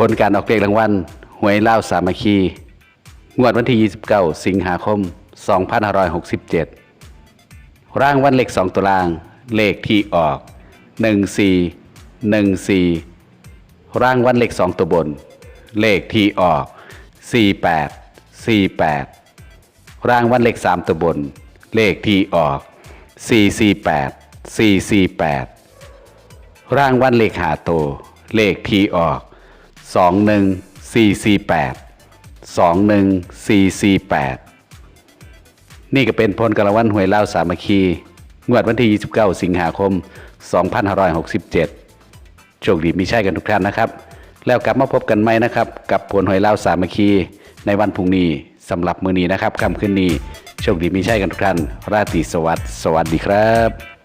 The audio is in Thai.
ผลการออกเลขรางวัลหวยเล่าวสามัคคี งวดวันที่ 29 สิงหาคม 2567 ร่างวันเลข 2 ตัวล่าง เลขที่ออก 14 14 ร่างวันเลข 2 ตัวบน เลขที่ออก 48 48 ร่างวันเลข 3 ตัวบน เลขที่ออก 448 448 ร่างวันเลขหาโตวเลขที่ออก 21448 21448 นี่ก็เป็นพลกรางวันหวยเล่าสามัคคี งวดวันที่ 29 สิงหาคม 2567 โชคดีมีใช่กันทุกท่านนะครับ แล้วกลับมาพบกันไหมนะครับ กับผลหวยเล่าสามัคคี ในวันพรุ่งนี้สำหรับมือนี้นะครับค่ำคืนนี้ โชคดีมีใช่กันทุกท่าน ราตรีสวัสดิ์สวัสดีครับ